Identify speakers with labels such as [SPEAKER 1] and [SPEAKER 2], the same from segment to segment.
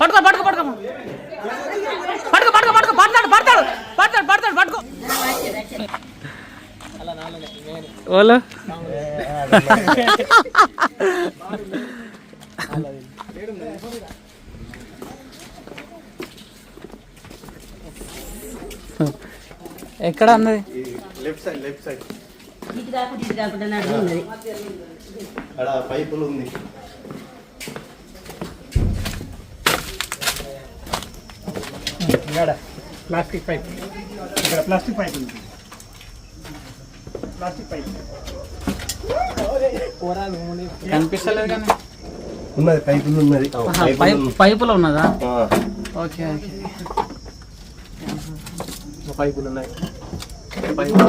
[SPEAKER 1] పట్టుకో పట్టుకో పట్టుకో. పట్టుకో పట్టుకో పట్టుకో. పడతాడు పడతాడు పడతాడు పడతాడు పట్టుకో. ఓలో? ఎక్కడ అన్నది?
[SPEAKER 2] Left side left
[SPEAKER 3] side. కాకుండా కాకుండా ఉన్నది.
[SPEAKER 2] పైపులు ఉంది.
[SPEAKER 4] ఇక్కడ ప్లాస్టిక్ పైప్. ఇక్కడ ప్లాస్టిక్ పైప్ ఉంది. Plastic pipe.
[SPEAKER 1] కనిపిస్తలేదు కానీ.
[SPEAKER 2] ఉన్నది పైపులు ఉన్నది.
[SPEAKER 1] పైప్ పైపులో ఉన్నదా?
[SPEAKER 2] ఆ,
[SPEAKER 1] ఓకే ఓకే.
[SPEAKER 2] పైపులు ఉన్నాయి. పైపులు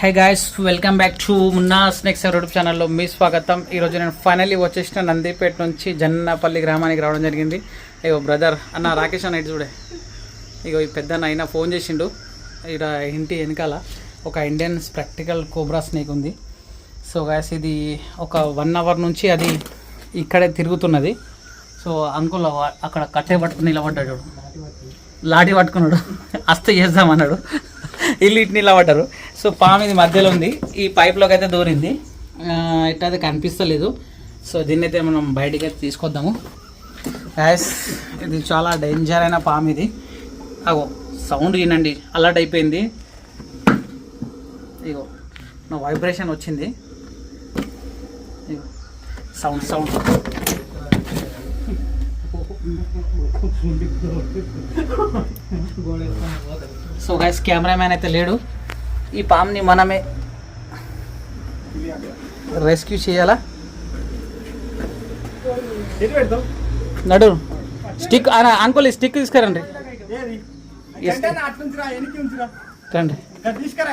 [SPEAKER 1] hey guys welcome back to Munna snakes YouTube ఛానల్లో మీ స్వాగతం. ఈరోజు నేను ఫైనల్లీ వచ్చేసిన నందిపేట నుంచి జన్నపల్లి గ్రామానికి రావడం జరిగింది. ఇగో బ్రదర్ అన్న రాకేష్ అన్న ఇటు చూడే. ఇగో ఈ పెద్ద నాయన ఫోన్ చేసిండు. ఇక్కడ ఇంటి వెనకాల ఒక ఇండియన్ ప్రాక్టికల్ కోబ్రా స్నేక్ ఉంది. సో గాయస్ ఇది ఒక వన్ అవర్ నుంచి అది ఇక్కడే తిరుగుతున్నది. సో అంకుల్ అక్కడ కట్టే పట్టుకుని నిలబడ్డాడు చూడు. లాఠీ పట్టుకున్నాడు. అస్త చేద్దామన్నాడు. ఇల్లు ఇటు పడ్డారు. సో పాము ఇది మధ్యలో ఉంది. ఈ పైప్లోకి అయితే దూరింది. ఇట్లా అయితే కనిపిస్తలేదు. సో దీన్ని అయితే మనం బయటికి అయితే తీసుకొద్దాము. యాస్ ఇది చాలా డేంజర్ అయిన పాము ఇది. అగో సౌండ్ వినండి. అలర్ట్ అయిపోయింది. ఇగో నా వైబ్రేషన్ వచ్చింది. ఇగో sound sound so guys cameraman అయితే లేడు. ఈ పామ్ని మనమే రెస్క్యూ చేయాలా? నడు. స్టిక్ అంకుల్ స్టిక్ తీసుకురండి. రండి.
[SPEAKER 4] తీసుకురా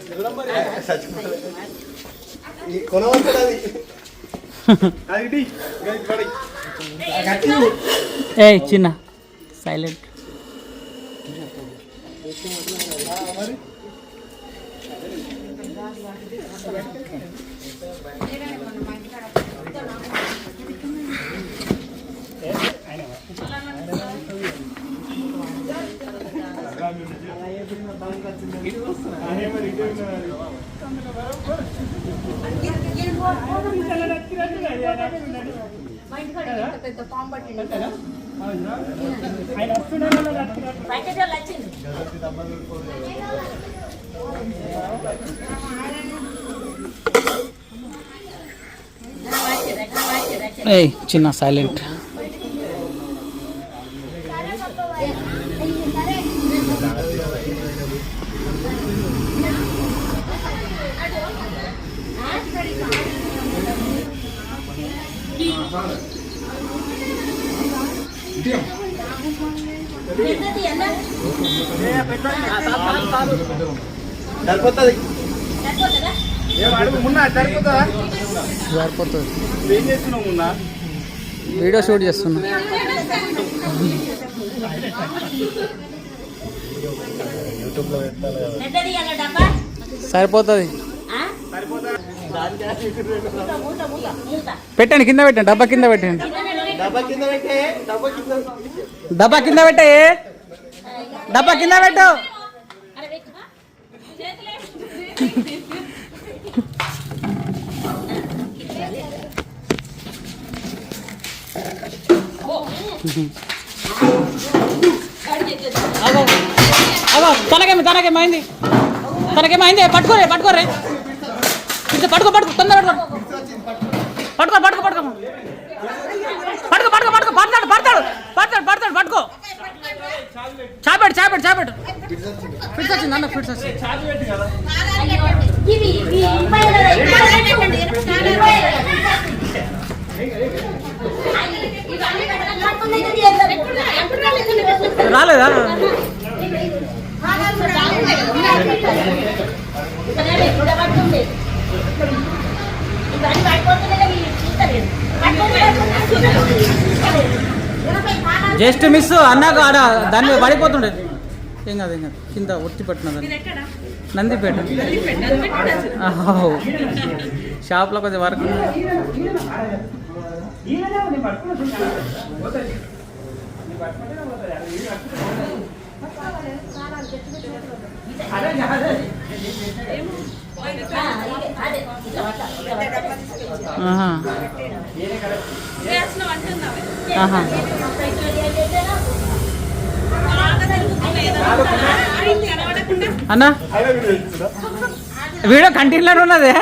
[SPEAKER 1] ఏ చిన్న. సైలెంట్
[SPEAKER 4] ఆయన మరి ఇటే ఆయన వస్తున్నాడు
[SPEAKER 3] వచ్చింది
[SPEAKER 1] చిన్న సైలెంట్
[SPEAKER 2] సరిపోతుంది
[SPEAKER 4] ఏం అడుగు మున్నా సరిపోతుందా
[SPEAKER 1] సరిపోతుంది
[SPEAKER 4] ఏం చేస్తున్నావు మున్నా
[SPEAKER 1] వీడియో షూట్ చేస్తున్నా. సరిపోతుంది. పెట్టండి కింద పెట్టండి డబ్బా కింద పెట్టండి.
[SPEAKER 2] డబ్బా కింద పెట్టే డబ్బా కింద
[SPEAKER 1] డబ్బా కింద పెట్టే. డబ్బా కింద తనకేమి తనకేమైంది? తనకేమైంది? పట్టుకోరే పట్టుకోరే ఇది పట్టుకో పట్టుకో తొందర పట్టుకో. పట్టుకో పట్టుకో పట్టుకో. పట్టుకో పట్టుకో పడతాడు పడతాడు పడతాడు పడతాడు పట్టుకో. చాపెట్టు చాపెట్టు చాపెట్టు. ఫిట్స్ వచ్చింది అన్న ఫిట్స్ వచ్చింది. రాలేదా. జస్ట్ మిస్ అన్నాక ఆడ దాని మీద పడిపోతుండే. ఏం కాదు ఏం కాదు. కింద ఒత్తి పెట్టిన నందిపేట. షాప్లో కొద్దిగా వర్క్
[SPEAKER 3] ఆ,
[SPEAKER 1] అన్నా వీడియో కంటిన్యూలో ఉన్నదే.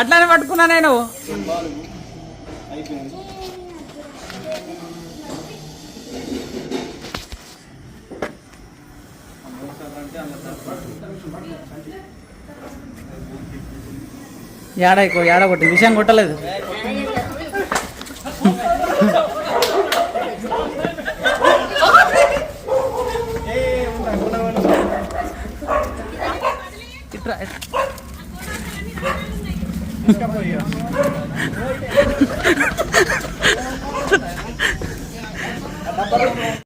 [SPEAKER 1] అట్లానే పట్టుకున్నా నేను. ఏడ ఏడ కొట్టి విషయం కొట్టలేదు ఇట్రా